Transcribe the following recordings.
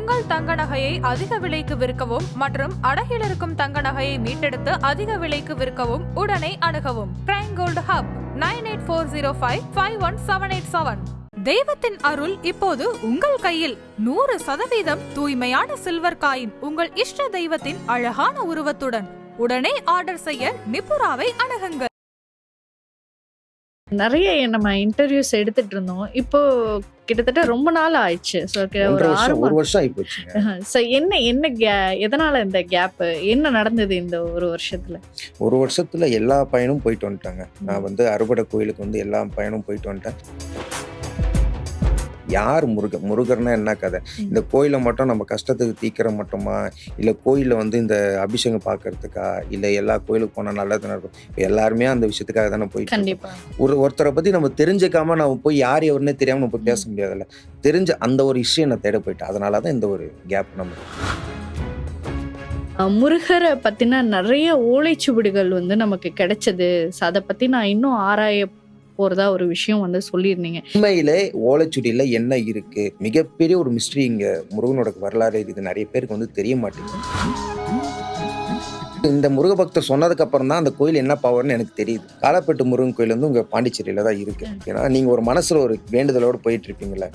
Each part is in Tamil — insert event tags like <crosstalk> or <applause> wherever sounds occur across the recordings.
உங்கள் தங்க நகையை அதிக விலைக்கு விற்கவும் மற்றும் அடகில் இருக்கும் தங்க நகையை மீட்டெடுத்து அதிக விலைக்கு விற்கவும் உடனே அணுகவும். Prime Gold Hub nine eight four zero five five one seven eight seven தெய்வத்தின் அருள் இப்போது உங்கள் கையில். நூறு சதவீதம் தூய்மையான சில்வர் காயின் உங்கள் இஷ்ட தெய்வத்தின் அழகான உருவத்துடன். உடனே ஆர்டர் செய்ய நிபுராவை அணுகுங்கள். நிறைய நம்ம இன்டர்வியூஸ் எடுத்துட்டு இருந்தோம். இப்போ கிட்டத்தட்ட ரொம்ப நாள் ஆயிடுச்சு. ஸோ ஒரு ஆறு ஒரு வருஷம் போச்சுங்க ஸோ என்ன என்ன gap- எதனால இந்த கேப் என்ன நடந்தது இந்த ஒரு வருஷத்துல? ஒரு வருஷத்துல எல்லா பயனும் போயிட்டு வந்துட்டாங்க. நான் வந்து அறுபடை கோயிலுக்கு வந்து எல்லா பயனும் போயிட்டு வந்துட்டேன். யார் முருகன் முருகர்னா என்ன கதை? இந்த கோயிலை மட்டும் நம்ம கஷ்டத்துக்கு தீக்கிற மட்டுமா? இல்லை கோயிலில் வந்து இந்த அபிஷேகம் பார்க்கறதுக்கா? இல்லை எல்லா கோயிலுக்கு போனால் நல்லது நடக்கும்? இப்ப எல்லாருமே அந்த விஷயத்துக்காக தானே போயிட்டு இருக்கோம். ஒரு ஒருத்தரை பற்றி நம்ம தெரிஞ்சுக்காம நம்ம போய் யார் எவருன்னே தெரியாமல் நம்ம பேச முடியாதுல்ல. தெரிஞ்ச அந்த ஒரு விஷயம் நான் தேட போயிட்டேன் அதனால தான் இந்த ஒரு கேப் நம்ம முருகரை பத்தின நிறைய ஓலைச்சுவடுகள் வந்து நமக்கு கிடைச்சது. ஸோ அதை பத்தி நான் இன்னும் ஆராய போறதா ஒரு விஷயம் வந்து சொல்லியிருந்தீங்க. உண்மையிலே ஓலைச்சுடியில் என்ன இருக்கு? மிகப்பெரிய ஒரு மிஸ்ட்ரி இங்க முருகனோட வரலாறு இது. நிறைய பேருக்கு வந்து தெரிய மாட்டேங்குது. இந்த முருக பக்தர் சொன்னதுக்கு அப்புறம் தான் அந்த கோயில் என்ன பவர்னு எனக்கு தெரியுது. காலப்பட்டு முருகன் கோயில் வந்து உங்க பாண்டிச்சேரியில தான் இருக்கு. ஏன்னா நீங்க ஒரு மனசுல ஒரு வேண்டுதலோட போயிட்டு இருப்பீங்கல்ல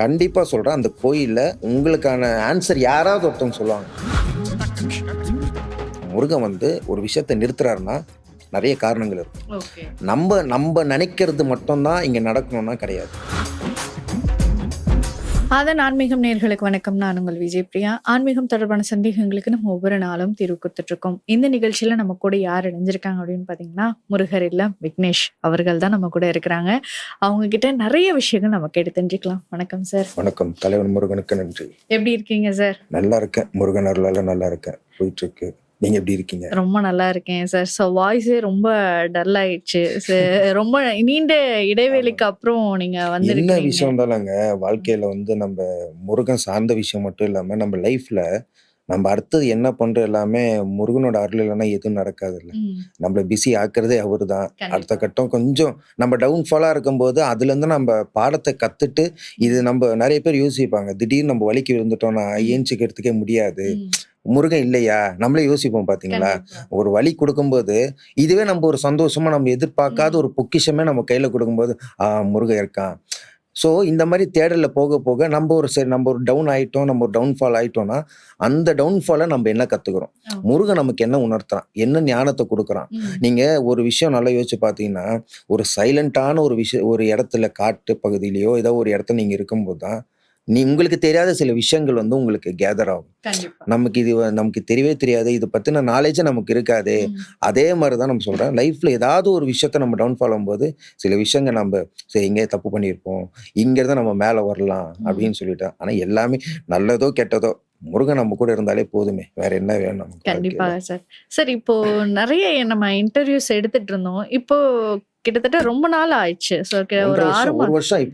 கண்டிப்பா சொல்றேன் அந்த கோயில்ல உங்களுக்கான ஆன்சர் யாராவது ஒருத்தவங்க சொல்லுவாங்க. முருகன் வந்து ஒரு விஷயத்தை நிறுத்துறாருன்னா நிறைய காரணங்கள் இருக்கு. ஓகே. நம்ம நம்ம நினைக்கிறது மட்டும்தான் இங்க நடக்கணும்னா கிடையாது. அதன் ஆன்மீகம் நேர்களுக்கு வணக்கம். நான் உங்கள் விஜய் பிரியா. ஆன்மீகம் தொடர்பான சந்தேகங்களுக்கு நம்ம ஒவ்வொரு நாளும் தீர்வு கொடுத்துட்டு இருக்கோம் இந்த நிகழ்ச்சியில நம்ம கூட யார் இணைஞ்சிருக்காங்க அப்படின்னு பாத்தீங்கன்னா முருகர் இல்ல விக்னேஷ் அவர்கள் தான் நம்ம கூட இருக்கிறாங்க. அவங்க கிட்ட நிறைய விஷயங்கள் நம்ம கேட்டு தெரிஞ்சுக்கலாம். வணக்கம் சார். வணக்கம். தலைவன் முருகனுக்கு நன்றி. எப்படி இருக்கீங்க சார்? நல்லா இருக்கேன். முருகன் அருளால நல்லா இருக்கேன். போயிட்டு இருக்கு. நீங்க எப்படி இருக்கீங்க? ரொம்ப நல்லா இருக்கேன் சார் ஸோ வாய்ஸே ரொம்ப டல் ஆயிடுச்சு. ரொம்ப நீண்ட இடைவேளைக்கு அப்புறம் நீங்க என்ன வந்திருக்கீங்க விஷயம் இருந்தாலுங்க வாழ்க்கையில வந்து நம்ம முருகன் சார்ந்த விஷயம் மட்டும் இல்லாம நம்ம லைஃப்ல நம்ம அடுத்தது என்ன பண்றோம் எல்லாமே முருகனோட அருள் இல்லைன்னா எதுவும் நடக்காது இல்லை நம்மள பிஸி ஆக்குறதே அவரு தான். அடுத்த கட்டம் கொஞ்சம் நம்ம டவுன்ஃபாலாக இருக்கும்போது அதுலேருந்து நம்ம பாடத்தை கற்றுட்டு இது நம்ம நிறைய பேர் யோசிப்பாங்க திடீர்னு நம்ம வலிக்கு விழுந்துட்டோம்னா ஏஞ்சிக்கிறதுக்கே முடியாது. முருகன் இல்லையா? நம்மளே யோசிப்போம் பார்த்தீங்களா கண்டிப்பா. ஒரு வழி கொடுக்கும்போது இதுவே நம்ம ஒரு சந்தோஷமா நம்ம எதிர்பார்க்காத ஒரு பொக்கிஷமே நம்ம கையில கொடுக்கும்போது ஆ முருகன் இருக்கான். ஸோ இந்த மாதிரி தேடல்ல போக போக நம்ம ஒரு சரி நம்ம ஒரு டவுன் ஆயிட்டோம் நம்ம ஒரு டவுன்ஃபால் ஆயிட்டோம்னா அந்த டவுன்ஃபாலை நம்ம என்ன கத்துக்கிறோம்? ஆமா. முருகன் நமக்கு என்ன உணர்த்துறான்? என்ன ஞானத்தை கொடுக்குறான்? ம், நீங்க ஒரு விஷயம் நல்லா யோசிச்சு பார்த்தீங்கன்னா ஒரு சைலண்டான ஒரு விஷயம் ஒரு இடத்துல காட்டு பகுதியிலயோ ஏதோ ஒரு இடத்துல நீங்க இருக்கும்போது தான் நீ உங்களுக்கு தெரியாத சில விஷயங்கள் வந்து உங்களுக்கு கேதர் ஆகும். நமக்கு இது நமக்கு தெரியவே தெரியாது. இது பத்தின நாலேஜே நமக்கு இருக்காது. அதே மாதிரி தான் நம்ம சொல்றேன். லைஃப்ல ஏதாவது ஒரு விஷயத்த நம்ம டவுன்ஃபால் ஆகும்போது சில விஷயங்கள் நம்ம சரி இங்கே தப்பு பண்ணியிருப்போம். இங்க இருந்து நம்ம மேலே வரலாம் அப்படின்னு சொல்லிட்டோம் ஆனா எல்லாமே நல்லதோ கெட்டதோ முருகன் நம்ம கூட இருந்தாலே போதுமே. வேற என்ன வேணும் நமக்கு கண்டிப்பா வாழ்க்கையில? சார் சார் இப்போ நிறைய நம்ம இன்டர்வியூஸ் எடுத்துட்டு இருந்தோம். இப்போ கிட்டத்தட்ட ரொம்ப நாள் ஆயிடுச்சு. ஸோ ஒரு ஆறு வருஷம்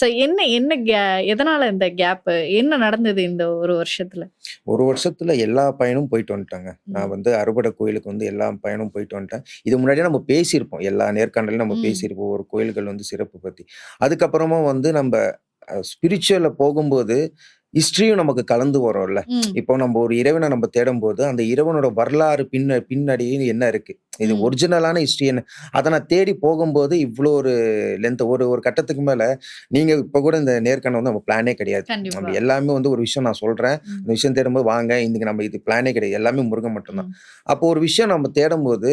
ஸோ என்ன என்ன ga- எதனால இந்த கேப் என்ன நடந்தது இந்த ஒரு வருஷத்துல? ஒரு வருஷத்துல எல்லா பயனும் போயிட்டு வந்துட்டாங்க. நான் வந்து அறுபடை கோயிலுக்கு வந்து எல்லா பயனும் போயிட்டு வந்துட்டேன். இது முன்னாடியே நம்ம பேசியிருப்போம். எல்லா நேர்காணலையும் நம்ம. பேசியிருப்போம். ஒரு கோயில்கள் வந்து சிறப்பு பத்தி. அதுக்கப்புறமா வந்து நம்ம ஸ்பிரிச்சுவல்ல போகும்போது ஹிஸ்டரியும் நமக்கு கலந்து வரோம்ல. இப்போ நம்ம ஒரு இறைவனை நம்ம தேடும்போது அந்த இறைவனோட வரலாறு பின்ன பின்னாடி என்ன இருக்கு? இது. ஒரிஜினலான ஹிஸ்டரி என்ன? அதை நான் தேடி போகும்போது இவ்வளோ ஒரு லென்த் ஒரு ஒரு கட்டத்துக்கு மேல நீங்க இப்போ கூட இந்த நேர்காணல் வந்து நம்ம பிளானே கிடையாது. நம்ம எல்லாமே வந்து ஒரு விஷயம் நான் சொல்றேன். இந்த விஷயம் தேடும்போது வாங்க இன்னைக்கு நம்ம இது பிளானே கிடையாது. எல்லாமே முருகன் மட்டும்தான். அப்போ ஒரு விஷயம் நம்ம தேடும்போது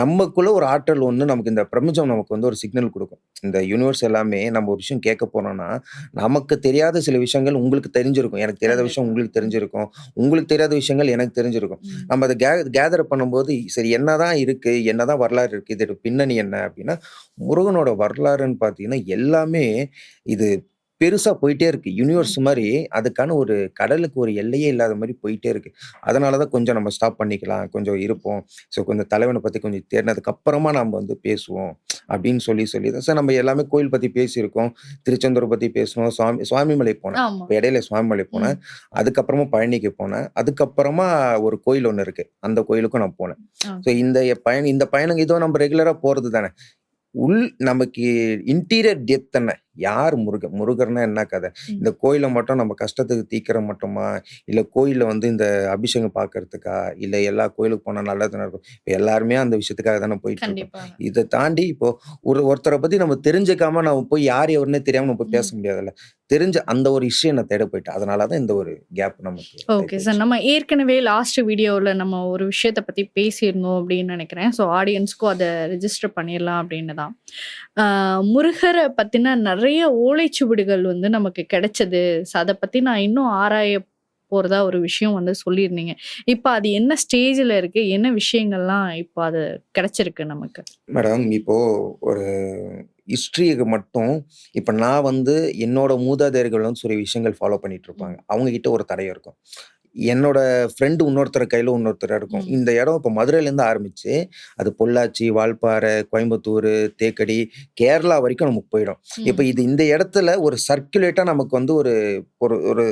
நமக்குள்ள ஒரு ஆற்றல் ஒன்று நமக்கு இந்த பிரபஞ்சம் நமக்கு வந்து ஒரு சிக்னல் கொடுக்கும். இந்த யூனிவர்ஸ் எல்லாமே நம்ம ஒரு விஷயம் கேட்க போனோம்னா நமக்கு தெரியாத சில விஷயங்கள் உங்களுக்கு தெரிஞ்சிருக்கும். எனக்கு தெரியாத விஷயம் உங்களுக்கு தெரிஞ்சிருக்கும். உங்களுக்கு தெரியாத விஷயங்கள் எனக்கு தெரிஞ்சிருக்கும். நம்ம அதை கே கேதர் பண்ணும்போது சரி என்னதான் இருக்கு என்னதான் வரலாறு இருக்கு இது பின்னணி என்ன அப்படின்னா முருகனோட வரலாறுன்னு பார்த்தீங்கன்னா எல்லாமே இது பெருசா போயிட்டே இருக்கு. யூனிவர்ஸ் மாதிரி அதுக்கான ஒரு கடலுக்கு ஒரு எல்லையே இல்லாத மாதிரி போயிட்டே இருக்கு. அதனால தான் கொஞ்சம் நம்ம ஸ்டாப் பண்ணிக்கலாம். கொஞ்சம் இருப்போம். ஸோ கொஞ்சம் தலைவனை பற்றி கொஞ்சம் தேடினதுக்கு அப்புறமா நம்ம வந்து பேசுவோம். அப்படின்னு சொல்லி சொல்லி தான். சார் நம்ம எல்லாமே கோயில் பற்றி பேசியிருக்கோம். திருச்செந்தூர் பற்றி பேசணும் சுவாமி சுவாமிமலை போனேன். இப்போ இடையில சுவாமிமலை போனேன். அதுக்கப்புறமா பழனிக்கு போனேன். அதுக்கப்புறமா ஒரு கோயில் ஒன்று இருக்கு. அந்த கோயிலுக்கும் நான் போனேன். ஸோ இந்த பயணம் இந்த பயணம் இதோ நம்ம ரெகுலராக போகிறது தானே. உள் நமக்கு இன்டீரியர் டெப்த் என்ன? யார் முருகர் முருகர்னா என்ன கதை. இந்த கோயிலை மட்டும் நம்ம கஷ்டத்துக்கு தீக்கிற மட்டுமா? இல்லை கோயிலில் வந்து இந்த அபிஷேகம் பார்க்கறதுக்கா இல்லை எல்லா கோயிலுக்கு போனால் நல்லது நடக்கும் இப்போ எல்லாருமே அந்த விஷயத்துக்காக தானே போயிட்டு இருக்கோம். இதை தாண்டி இப்போ ஒரு ஒருத்தரை பத்தி நம்ம தெரிஞ்சுக்காம நம்ம போய் யார் எவருன்னே தெரியாம நம்ம போய் பேச முடியாதுல்ல? தெரிஞ்ச அந்த ஒரு விஷயம் நான் தேட போயிட்டேன் அதனால தான் இந்த ஒரு கேப் நமக்கு ஓகே சார் நம்ம ஏற்கனவே லாஸ்ட் வீடியோவில் நம்ம ஒரு விஷயத்தை பற்றி பேசியிருந்தோம் அப்படின்னு நினைக்கிறேன். ஸோ ஆடியன்ஸ்க்கும் அதை ரெஜிஸ்டர் பண்ணிடலாம் அப்படின்னு தான். முருகரை பற்றின நிறைய ஓலைச்சுவடுகள் வந்து நமக்கு கிடைச்சது. ஸோ அதை பற்றி நான் இன்னும் ஆராய போகிறதா ஒரு விஷயம் வந்து சொல்லியிருந்தீங்க. இப்போ அது என்ன ஸ்டேஜில் இருக்குது என்ன விஷயங்கள்லாம் இப்போ அது கிடைச்சிருக்கு நமக்கு? மேடம் இப்போ ஒரு ஹிஸ்ட்ரிக்கு மட்டும் இப்போ நான் வந்து என்னோட மூதாதையர்கள் வந்து சில விஷயங்கள் ஃபாலோ பண்ணிட்டு இருப்பாங்க. அவங்க கிட்ட ஒரு தடயம் இருக்கும். என்னோட ஃப்ரெண்டு இன்னொருத்தர் கையில் இன்னொருத்தர் இருக்கும். இந்த இடம் இப்போ மதுரையிலேருந்து ஆரம்பிச்சு அது பொள்ளாச்சி வால்பாறை கோயம்புத்தூர் தேக்கடி கேரளா வரைக்கும் நமக்கு போயிடும். இப்போ இது இந்த இடத்துல ஒரு சர்க்குலேட்டாக நமக்கு வந்து ஒரு ஒரு ஒரு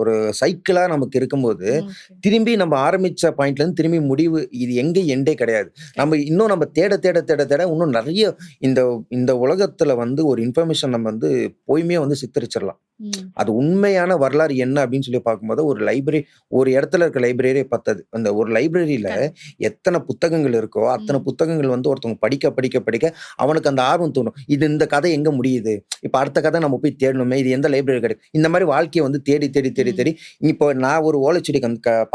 ஒரு சைக்கிளாக நமக்கு இருக்கும்போது திரும்பி நம்ம ஆரம்பிச்ச பாயிண்ட்ல இருந்து திரும்பி முடிவு இது எங்க எண்டே கிடையாது. நம்ம இன்னும் நம்ம தேட தேட தேட தேட இன்னும் நிறைய இந்த இந்த உலகத்துல வந்து ஒரு இன்ஃபர்மேஷன் நம்ம வந்து பொய்மையா வந்து சித்தரிச்சிடலாம். அது உண்மையான வரலாறு என்ன அப்படின்னு சொல்லி பார்க்கும்போது ஒரு லைப்ரரி ஒரு இடத்துல இருக்க லைப்ரரியே பத்தது அந்த ஒரு லைப்ரரியில எத்தனை புத்தகங்கள் இருக்கோ அத்தனை. புத்தகங்கள் வந்து ஒருத்தவங்க படிக்க படிக்க படிக்க அவனுக்கு அந்த ஆர்வம் தோணும். இது இந்த கதை எங்க முடியுது? இப்போ அடுத்த கதை நம்ம போய் தேடணுமே இது எந்த லைப்ரரி கிடைக்கும் இந்த மாதிரி வாழ்க்கையை வந்து தேடி தேடி தேடி. தேடி இப்போ நான் ஒரு ஓலைச்சுடி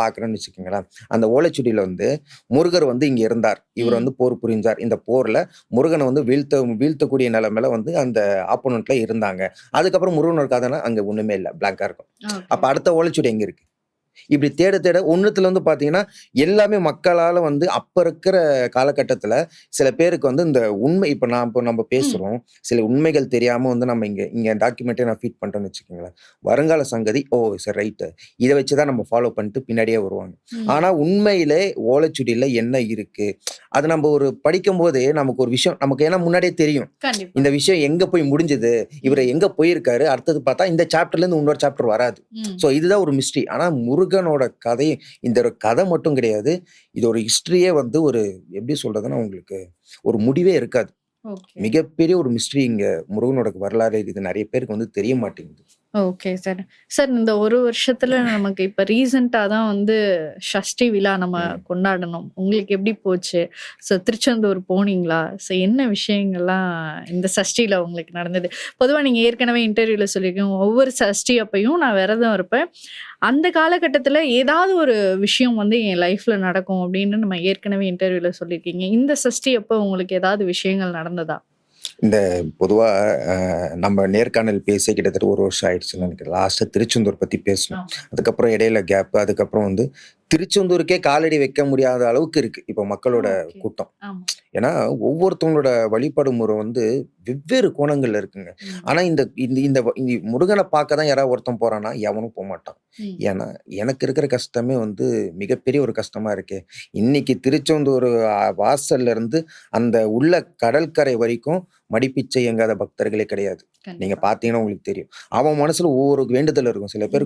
பார்க்கறேன்னு வச்சுக்கோங்களேன். அந்த ஓலைச்சுடியில வந்து முருகர் வந்து இங்க இருந்தார். இவர். வந்து போர் புரிஞ்சார். இந்த போர்ல முருகனை வந்து வீழ்த்த வீழ்த்தக்கூடிய நிலைமையில வந்து அந்த ஆப்போனண்ட்ல இருந்தாங்க. அதுக்கப்புறம் முருகனோட கதைனா அங்க ஒண்ணுமே இல்லை. பிளாங்கா இருக்கும். அப்ப அடுத்த ஓலைச்சுவடி எங்க இருக்கு? இப்படி தேட தேட ஒண்ணுத்துல வந்து பாத்தீங்கன்னா எல்லாமே மக்களால வந்து அப்ப இருக்கிற காலகட்டத்துல சில பேருக்கு வந்து இந்த உண்மை இப்ப நான் இப்போ நம்ம பேசுறோம் சில உண்மைகள் தெரியாம வந்து நம்ம இங்க இங்க டாக்குமெண்ட்டே நான் ஃபீட் பண்றேன்னு வச்சுக்கோங்களேன். வருங்கால சங்கதி ஓ சரி ரைட்டு இதை வச்சுதான் நம்ம ஃபாலோ பண்ணிட்டு பின்னாடியே வருவாங்க. ஆனா உண்மையிலே ஓலைச்சுடியில என்ன இருக்கு? அது நம்ம ஒரு படிக்கும் போதே நமக்கு ஒரு விஷயம் நமக்கு ஏன்னா முன்னாடியே தெரியும். இந்த விஷயம் எங்க போய் முடிஞ்சது? இவர் எங்க போயிருக்காரு? அடுத்தது பார்த்தா இந்த சாப்டர்ல இருந்து இன்னொரு சாப்டர் வராது. ஸோ இதுதான் ஒரு மிஸ்ட்ரி ஆனா முருகனோட கதை இந்த ஒரு கதை மட்டும் கிடையாது. இது ஒரு ஹிஸ்டரியே வந்து ஒரு எப்படி சொல்றதுன்னா உங்களுக்கு ஒரு முடிவே இருக்காது. மிகப்பெரிய ஒரு மிஸ்ட்ரி இங்க முருகனோட வரலாறு இது நிறைய பேருக்கு வந்து தெரிய மாட்டேங்குது. ஓகே சார் சார் இந்த ஒரு வருஷத்துல நமக்கு இப்ப ரீசெண்டா தான் வந்து ஷஷ்டி விழா நம்ம. கொண்டாடணும். உங்களுக்கு எப்படி போச்சு? ஸோ திருச்செந்தூர் போனீங்களா? ஸோ என்ன விஷயங்கள்லாம் இந்த சஷ்டியில உங்களுக்கு நடந்தது? பொதுவா நீங்க ஏற்கனவே இன்டர்வியூல சொல்லியிருக்கீங்க ஒவ்வொரு சஷ்டி அப்பையும் நான் விரதம் இருப்பேன். அந்த காலகட்டத்துல ஏதாவது ஒரு விஷயம் வந்து என் லைஃப்ல நடக்கும் அப்படின்னு நம்ம ஏற்கனவே இன்டர்வியூல சொல்லியிருக்கீங்க. இந்த சஷ்டி அப்போ உங்களுக்கு ஏதாவது விஷயங்கள் நடந்ததா? இந்த பொதுவா அஹ், நம்ம நேர்காணல் பேசி கிட்டத்தட்ட ஒரு வருஷம் ஆயிடுச்சுன்னு நினைக்கிறேன். லாஸ்ட் திருச்செந்தூர் பத்தி பேசணும். அதுக்கப்புறம் இடையில கேப் அதுக்கப்புறம் வந்து திருச்செந்தூருக்கே காலடி வைக்க முடியாத அளவுக்கு இருக்கு இப்போ மக்களோட. கூட்டம் ஏன்னா ஒவ்வொருத்தவங்களோட வழிபாடு முறை வந்து வெவ்வேறு கோணங்கள்ல இருக்குங்க. ஆனா இந்த இந்த இந்த முருகனை பார்க்க தான் யாராவது ஒருத்தன் போறானா எவனும் போக மாட்டான். ஏன்னா எனக்கு இருக்கிற கஷ்டமே வந்து மிகப்பெரிய ஒரு கஷ்டமா இருக்கே இன்னைக்கு திருச்செந்தூர் வாசல்ல இருந்து அந்த உள்ள கடற்கரை வரைக்கும் மடிப்பிச்சை எங்காத பக்தர்களே கிடையாது. நீங்க. பாத்தீங்கன்னா உங்களுக்கு தெரியும். அவன் மனசுல ஒவ்வொரு வேண்டுதல் இருக்கும். சில பேர்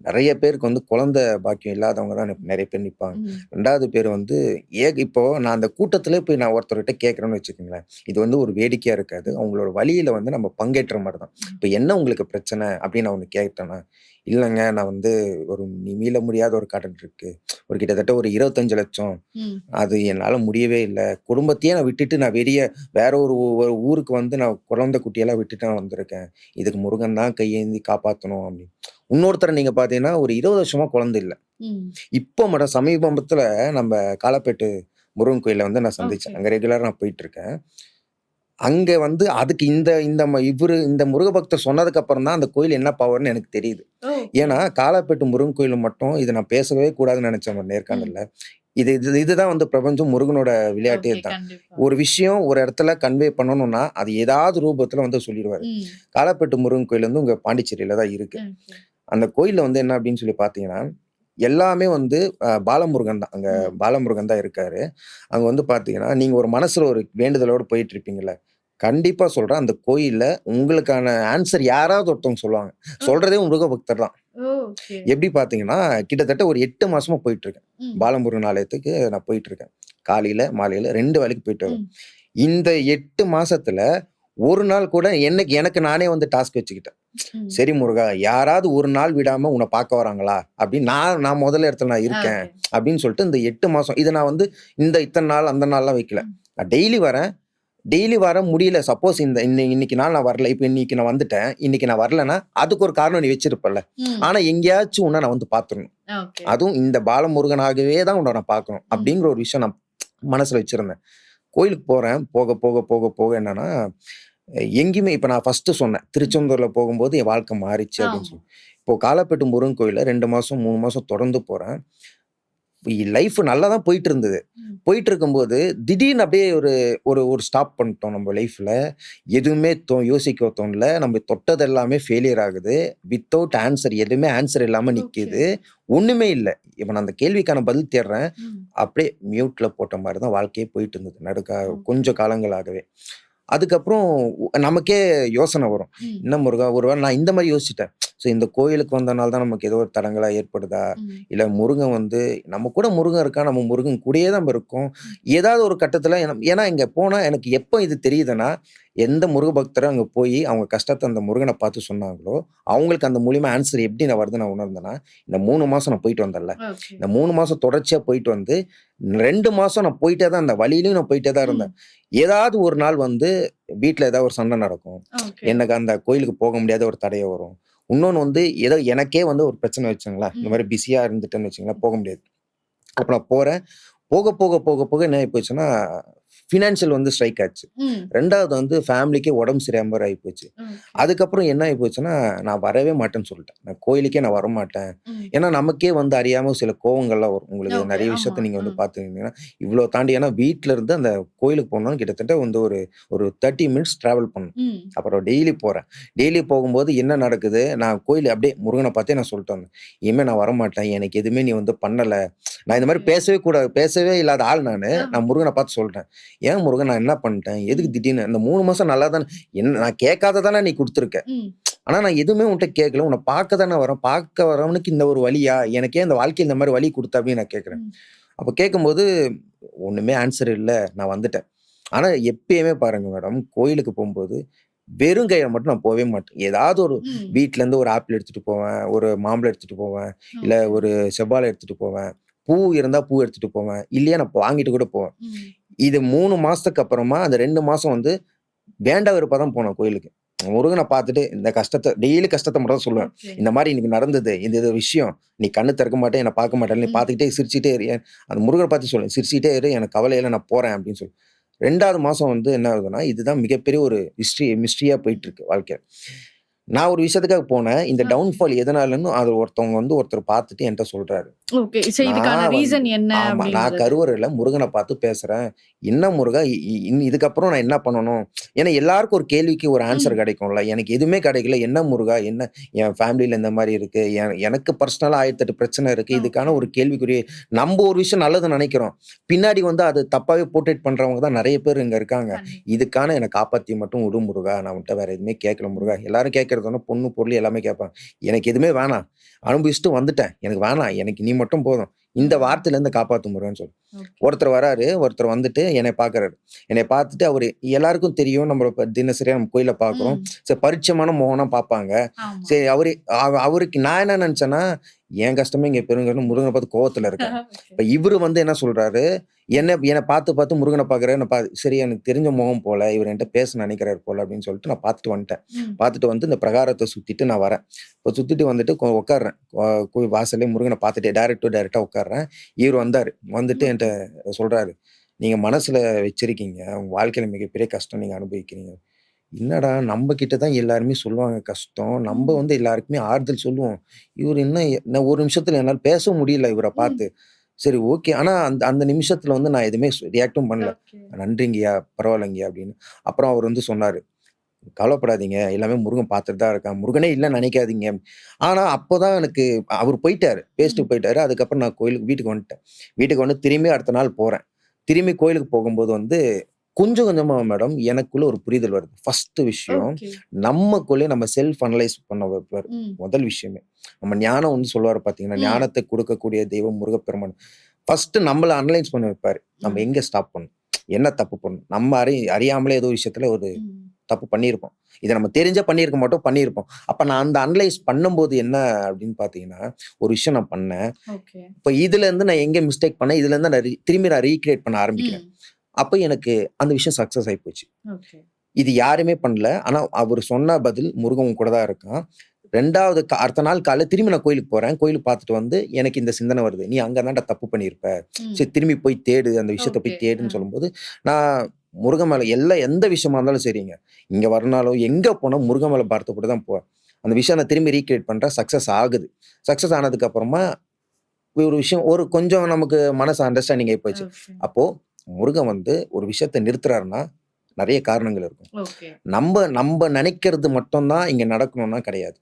நிறைய பேருக்கு வந்து குழந்தை பாக்கியம் இல்லாதவங்க தான் நிறைய பேர் நிப்பாங்க. ம். ரெண்டாவது பேர் வந்து ஏ இப்போ நான் அந்த கூட்டத்திலே போய் நான் ஒருத்தர்கிட்ட கேட்குறேன்னு வச்சுக்கோங்களேன். இது வந்து ஒரு வேடிக்கையா இருக்காது. அவங்களோட வழியில வந்து நம்ம பங்கேற்ற மாதிரி தான். இப்போ என்ன உங்களுக்கு பிரச்சனை அப்படின்னு நான் ஒன்று கேட்டேன்னா இல்லைங்க நான் வந்து ஒரு நி- மீள முடியாத ஒரு கடன் இருக்கு. ஒரு கிட்டத்தட்ட ஒரு இருபத்தஞ்சு லட்சம். அது என்னால் முடியவே இல்லை. குடும்பத்தையே நான் விட்டுட்டு நான் வெளிய வேற ஒரு ஊருக்கு வந்து நான் குழந்தை குட்டியெல்லாம் விட்டுட்டு நான் வந்திருக்கேன். இதுக்கு முருகன் தான் கையேந்தி காப்பாற்றணும் அப்படின்னு. இன்னொருத்தரை நீங்க பார்த்தீங்கன்னா ஒரு இருபது வருஷமா குழந்தை இல்லை. இப்போ மட்டும் சமீபத்துல நம்ம காலப்பேட்டு முருகன் கோயில்ல வந்து நான் சந்திச்சேன். அங்க ரெகுலரா நான் போயிட்டு இருக்கேன். அங்க வந்து அதுக்கு இந்த இந்த இவரு இந்த முருக பக்தர் சொன்னதுக்கு அப்புறம் தான் அந்த கோயில் என்ன பவர்னு எனக்கு தெரியுது. ஏன்னா காலாப்பேட்டு முருகன் கோயில் மட்டும் இதை நான் பேசவே கூடாதுன்னு நினைச்சேன் ஒரு நேர்காணல்ல இது இது இதுதான் வந்து பிரபஞ்சம் முருகனோட விளையாட்டே தான். ஒரு விஷயம் ஒரு இடத்துல கன்வே பண்ணணும்னா அது ஏதாவது ரூபத்துல வந்து சொல்லிடுவாரு. காலாப்பேட்டு முருகன் கோயில் வந்து உங்க பாண்டிச்சேரியில தான் இருக்கு. அந்த கோயில்ல வந்து என்ன அப்படின்னு சொல்லி பார்த்தீங்கன்னா எல்லாமே வந்து பாலமுருகன் தான். அங்க. பாலமுருகன் தான் இருக்காரு. அங்க வந்து பார்த்தீங்கன்னா நீங்க ஒரு மனசுல ஒரு வேண்டுதலோட போயிட்டு இருப்பீங்கல்ல கண்டிப்பா சொல்றேன். அந்த கோயில்ல உங்களுக்கான ஆன்சர் யாராவது ஒருத்தவங்க சொல்லுவாங்க. சொல்றதே முருக பக்தர் தான். எப்படி பார்த்தீங்கன்னா கிட்டத்தட்ட ஒரு எட்டு மாசமா போயிட்டு இருக்கேன் ம். பாலமுருகன் ஆலயத்துக்கு நான் போயிட்டு இருக்கேன் காலையில மாலையில ரெண்டு வேலைக்கு போயிட்டு வரேன். இந்த எட்டு மாசத்துல ஒரு நாள் கூட எனக்கு எனக்கு நானே வந்து டாஸ்க் வச்சுக்கிட்டேன். சரி முருகா யாராவது ஒரு நாள் விடாம உன்னை பார்க்க வராங்களா? அப்படின்னு நான் நான் முதல்ல இடத்துல நான் இருக்கேன். அப்படின்னு சொல்லிட்டு இந்த எட்டு மாசம் இதை நான் வந்து இந்த இத்தனை நாள் அந்த நாள்லாம் வைக்கல. நான் டெய்லி வரேன். டெய்லி வர முடியல. சப்போஸ் இந்த இன்னை- இன்னைக்கு நாள் நான் வரல. இப்போ இன்னைக்கு நான் வந்துட்டேன். இன்னைக்கு நான் வரலன்னா அதுக்கு ஒரு காரணம் நீ வச்சிருப்பல. ஆனா எங்கேயாச்சும் உன்னை நான் வந்து பார்த்துடணும். Okay. அதுவும் இந்த பாலமுருகனாகவே தான் உன்னை நான் பார்க்கணும் அப்படிங்கிற ஒரு விஷயம் நான் மனசுல வச்சிருந்தேன். கோயிலுக்கு போறேன். போக போக போக போக என்னன்னா எங்கேயுமே இப்போ நான் ஃபர்ஸ்ட் சொன்னேன். திருச்செந்தூர்ல போகும்போது என் வாழ்க்கை மாறிச்சு அப்படின்னு. சொல்லி. இப்போ காலப்பேட்டு முருகன் கோயில ரெண்டு மாசம் மூணு மாசம் தொடர்ந்து போறேன். லைஃப் நல்லா தான் போயிட்டு இருந்தது. போயிட்டு இருக்கும்போது திடீர்னு அப்படியே ஒரு ஒரு ஒரு ஸ்டாப் பண்ணிட்டோம் நம்ம லைஃப்ல. எதுவுமே தோ யோசிக்க தோணல. நம்ம தொட்டது எல்லாமே ஃபெயிலியர் ஆகுது. வித்தவுட் ஆன்சர் எதுவுமே ஆன்சர் இல்லாம நிக்குது. ஒண்ணுமே இல்லை. இப்போ நான் அந்த கேள்விக்கான பதில் தேடுறேன். அப்படியே மியூட்ல போட்ட மாதிரி தான் வாழ்க்கையே போயிட்டு இருந்தது நடுக்கா. கொஞ்சம் காலங்களாகவே. அதுக்கப்புறம் நமக்கே யோசனை வரும். என்ன முருகா ஒருவேளை நான் இந்த மாதிரி யோசிச்சிட்டேன். ஸோ இந்த கோயிலுக்கு வந்தனால தான் நமக்கு ஏதோ ஒரு தடங்களா ஏற்படுதா. இல்ல முருகன் வந்து நம்ம கூட முருகன் இருக்கா? நம்ம முருகன் கூடயே தான் இருக்கோம். ஏதாவது ஒரு கட்டத்துல ஏன்னா இங்க போனா எனக்கு எப்போ இது தெரியுதுன்னா எந்த முருக பக்தரும் அங்க போய் அவங்க கஷ்டத்தை அந்த முருகனை பார்த்து சொன்னாங்களோ அவங்களுக்கு அந்த மூலியமா ஆன்சர் எப்படி நான் வருது நான் உணர்ந்தேன்னா இந்த மூணு மாசம் நான் போயிட்டு வந்தேன்ல. இந்த மூணு மாசம் தொடர்ச்சியா போயிட்டு வந்து ரெண்டு மாசம் நான் போயிட்டே தான் இந்த வழியிலையும் நான் போயிட்டே தான் இருந்தேன். ஏதாவது ஒரு நாள் வந்து வீட்ல ஏதாவது ஒரு சண்டை நடக்கும். எனக்கு அந்த கோயிலுக்கு போக முடியாத ஒரு தடையை வரும். இன்னொன்று வந்து ஏதோ எனக்கே வந்து ஒரு பிரச்சனை வச்சுங்களேன். இந்த. மாதிரி பிஸியா இருந்துட்டேன்னு வச்சுங்களேன் போக முடியாது. அப்போ நான் போறேன். போக போக போக போக என்ன போச்சுன்னா ஃபினான்ஷியல் வந்து ஸ்ட்ரைக் ஆச்சு. ரெண்டாவது வந்து ஃபேமிலிக்கே உடம்பு சரியாம ஆகி போச்சு. அதுக்கப்புறம் என்ன ஆகி போச்சுன்னா நான் வரவே மாட்டேன்னு சொல்லிட்டேன் நான் கோயிலுக்கே நான் வர மாட்டேன். ஏன்னா நமக்கே வந்து அறியாம சில கோவங்கள்லாம் வரும் உங்களுக்கு நிறைய. விஷயத்த நீங்க வந்து. பாத்துக்கிட்டீங்கன்னா இவ்வளவு தாண்டி ஏன்னா வீட்ல இருந்து அந்த கோயிலுக்கு போகணும்னு கிட்டத்தட்ட வந்து ஒரு ஒரு தேர்ட்டி மினிட்ஸ் டிராவல் பண்ணணும் ம். அப்புறம் டெய்லி போறேன் டெய்லி போகும்போது என்ன நடக்குது நான் கோயில் அப்படியே முருகனை பார்த்தே நான் சொல்லிட்டு வந்தேன் இனிமே நான் வரமாட்டேன் எனக்கு எதுவுமே நீ வந்து பண்ணல நான் இந்த மாதிரி. பேசவே கூடாது பேசவே இல்லாத ஆள் நான். நான் முருகனை பார்த்து சொல்றேன் ஏன் முருகன் நான் என்ன பண்ணிட்டேன்? எதுக்கு திடீர்னு? இந்த மூணு மாசம் நல்லா தானே என்ன நான் கேட்காததானே நீ கொடுத்துருக்க. ஆனா நான் எதுவுமே உன்கிட்ட கேட்கல. உன்னை பார்க்க தானே வரேன் பார்க்க வரவனுக்கு இந்த ஒரு வழியா? எனக்கே இந்த வாழ்க்கையில் இந்த மாதிரி வழி கொடுத்த அப்படின்னு நான் கேட்குறேன். அப்போ கேட்கும்போது ஒண்ணுமே ஆன்சர் இல்லை. நான் வந்துட்டேன். ஆனா எப்பயுமே பாருங்க மேடம் கோயிலுக்கு போகும்போது வெறும் கையில மட்டும் நான் போகவே மாட்டேன். ஏதாவது ஒரு. வீட்ல இருந்து ஒரு ஆப்பிள் எடுத்துட்டு போவேன். ஒரு மாம்பழம் எடுத்துட்டு போவேன். இல்ல. ஒரு செவ்வாழை எடுத்துட்டு போவேன். பூ இருந்தா பூ எடுத்துட்டு போவேன். இல்லையா நான் வாங்கிட்டு கூட போவேன். இது மூணு மாசத்துக்கு அப்புறமா அந்த ரெண்டு மாசம் வந்து வேண்டா விருப்பம் தான் போனேன் கோயிலுக்கு. முருகனை பார்த்துட்டு இந்த கஷ்டத்தை டெய்லி கஷ்டத்தை மட்டும் தான் சொல்லுவேன். இந்த மாதிரி இன்னைக்கு நடந்தது இந்த இது விஷயம் நீ கண்ணு திறக்க மாட்டேன் என்னை பார்க்க மாட்டேன் நீ. பார்த்துக்கிட்டே சிரிச்சிட்டே இரு அந்த முருகனை பார்த்து சொல்லு சிரிச்சிட்டே இரு எனக்கு கவலையில நான் போறேன் அப்படின்னு சொல்லி. ரெண்டாவது மாசம் வந்து என்ன ஆகுதுன்னா இதுதான் மிகப்பெரிய ஒரு ஹிஸ்ட்ரி மிஸ்ட்ரியா போயிட்டு இருக்கு வாழ்க்கை நான் ஒரு விஷயத்துக்காக போனேன். இந்த. டவுன்ஃபால் எதனாலன்னு அது ஒருத்தவங்க வந்து ஒருத்தர் பார்த்துட்டு என்கிட்ட சொல்றாரு. நான். கருவறையில முருகனை பார்த்து பேசுறேன். என்ன முருகா இதுக்கப்புறம் நான் என்ன பண்ணணும்? ஏன்னா எல்லாருக்கும் ஒரு கேள்விக்கு ஒரு ஆன்சர். கிடைக்கும்ல. எனக்கு எதுவுமே கிடைக்கல. என்ன முருகா என்ன என் ஃபேமிலியில இந்த மாதிரி இருக்கு? என் எனக்கு பர்சனலா ஆயிரத்தெட்டு பிரச்சனை இருக்கு. இதுக்கான ஒரு கேள்விக்குரிய நம்ம ஒரு விஷயம் நல்லது நினைக்கிறோம். பின்னாடி வந்து அது தப்பாவே போர்ட்ரேட் பண்றவங்க தான் நிறைய பேர் இங்க இருக்காங்க. இதுக்கான என்னை காப்பாத்தி மட்டும் விடு முருகா. நான் உன்கிட்ட வேற எதுவுமே கேட்கல முருகா. எல்லாரும் கேட்கறதுனா பொண்ணு பொருள் எல்லாமே கேட்பாங்க. எனக்கு எதுவுமே வேணாம். அனுபவிச்சுட்டு வந்துட்டேன். எனக்கு வேணாம். எனக்கு நீ மட்டும் போதும். இந்த வார்த்தையில இருந்து காப்பாத்து முருகன்னு சொல்லு. ஒருத்தர் வராரு ஒருத்தர் வந்துட்டு என்னை பாக்குறாரு என்னை பார்த்துட்டு அவரு எல்லாருக்கும் தெரியும். நம்ம இப்ப தினசரியா நம்ம கோயில பாக்குறோம் ம். சரி பரிச்சயமான முகம்னா பார்ப்பாங்க. சரி அவரு அவ- அவருக்கு நான் என்ன நினைச்சேன்னா என் கஷ்டமே இங்க பெருங்கன்னு முருகனை பார்த்து கோவத்துல இருக்கேன். <laughs> இப்ப இவரு வந்து என்ன சொல்றாரு? என்ன என்னை பார்த்து பார்த்து முருகனை பாக்குறாரு நான் பா- சரி எனக்கு தெரிஞ்ச முகம் போல இவர் என்கிட்ட பேச நினைக்கிறாரு போல அப்படின்னு சொல்லிட்டு நான் பார்த்துட்டு வந்துட்டேன். பார்த்துட்டு வந்து இந்த பிரகாரத்தை சுத்திட்டு நான் வரேன். இப்போ சுத்திட்டு வந்துட்டு கோ- கோயில் வாசல்லே முருகனை பார்த்துட்டு டேரக்ட் டு டேரக்டா உட்கார்றேன் இவர் வந்தாரு. வந்துட்டு. என்கிட்ட சொல்றாரு. நீங்க மனசுல வச்சிருக்கீங்க. உங்க வாழ்க்கையில மிகப்பெரிய கஷ்டம் நீங்க அனுபவிக்கிறீங்க. என்னடா நம்ம கிட்ட தான் எல்லாருமே சொல்லுவாங்க கஷ்டம். நம்ம. வந்து எல்லாருக்குமே ஆறுதல் சொல்லுவோம். இவர் என்ன நான் ஒரு நிமிஷத்துல என்னால பேச முடியல இவரை ம். பார்த்து. சரி ஓகே. ஆனா அந்த அந்த நிமிஷத்துல வந்து நான் எதுவுமே ரியாக்டும் பண்ணல. நன்றிங்கய்யா பரவாயில்லைங்கய்யா அப்படின்னு. அப்புறம் அவர் வந்து சொன்னாரு கவலைப்படாதீங்க. எல்லாமே முருகன் பார்த்துட்டு தான் இருக்கான். முருகனே இல்லைன்னு நினைக்காதீங்க. ஆனா அப்போதான் எனக்கு அவர் போயிட்டாரு. பேசிட்டு ம். போயிட்டாரு. அதுக்கப்புறம் நான் கோயிலுக்கு வீட்டுக்கு வந்துட்டேன். வீட்டுக்கு வந்து திரும்பி அடுத்த நாள் போறேன். திரும்பி கோயிலுக்கு போகும்போது வந்து கொஞ்சம் கொஞ்சமா மேடம் எனக்குள்ள ஒரு புரிதல் வருது. ஃபர்ஸ்ட் விஷயம். நம்மக்குள்ளே நம்ம செல்ஃப் அனலைஸ் பண்ண வைப்பாரு. முதல் விஷயமே. நம்ம ஞானம் வந்து சொல்லுவாரு பாத்தீங்கன்னா ம். ஞானத்தை கொடுக்கக்கூடிய தெய்வம் முருகப்பெருமான். ஃபர்ஸ்ட் நம்மள அனலைஸ் பண்ண வைப்பாரு. நம்ம. எங்க ஸ்டாப் பண்ணணும்? என்ன தப்பு பண்ணணும்? நம்ம அறி அறியாமலே ஏதோ விஷயத்துல ஒரு. தப்பு பண்ணியிருப்போம் இதை நம்ம தெரிஞ்சா பண்ணியிருக்க மாட்டோம் பண்ணியிருப்போம் அப்போ நான் அந்த அனலைஸ் பண்ணும்போது என்ன அப்படின்னு பார்த்தீங்கன்னா ஒரு விஷயம் நான் பண்ணேன். இப்போ இதுலேருந்து நான் எங்கே மிஸ்டேக் பண்ணேன்? இதுலேருந்து நான் திரும்பி நான் ரீக்ரியேட் பண்ண ஆரம்பிக்கிறேன். அப்போ எனக்கு அந்த விஷயம் சக்ஸஸ் ஆகி போச்சு. இது யாருமே பண்ணல. ஆனால் அவர் சொன்ன பதில் முருகன் கூட தான் இருக்கான். ரெண்டாவது கா- அடுத்த நாள் காலையில் திரும்பி நான் கோயிலுக்கு போகிறேன் கோயிலுக்கு பார்த்துட்டு வந்து எனக்கு இந்த சிந்தனை வருது. நீ அங்கே தான்டா தப்பு பண்ணியிருப்ப சரி திரும்பி போய் தேடு அந்த விஷயத்த போய். தேடுன்னு. சொல்லும்போது நான் முருகன் மேலே எல்லா எந்த விஷயமா இருந்தாலும் சரிங்க. இங்கே வரனாலும் எங்கே போனால் முருகன் மேலே பார்த்து கூட தான் போவேன். அந்த விஷயம் நான் திரும்பி ரீக்ரியேட் பண்ணுறேன் சக்ஸஸ் ஆகுது. சக்ஸஸ் ஆனதுக்கு அப்புறமா ஒரு விஷயம் ஒரு கொஞ்சம் நமக்கு மனசு அண்டர்ஸ்டாண்டிங் ஆகி போச்சு. அப்போது முருகன் வந்து ஒரு விஷயத்தை நிறுத்துறாருன்னா நிறைய காரணங்கள் இருக்கும். நம்ம நம்ம நினைக்கிறது மட்டும்தான் இங்கே நடக்கணும்னா கிடையாது.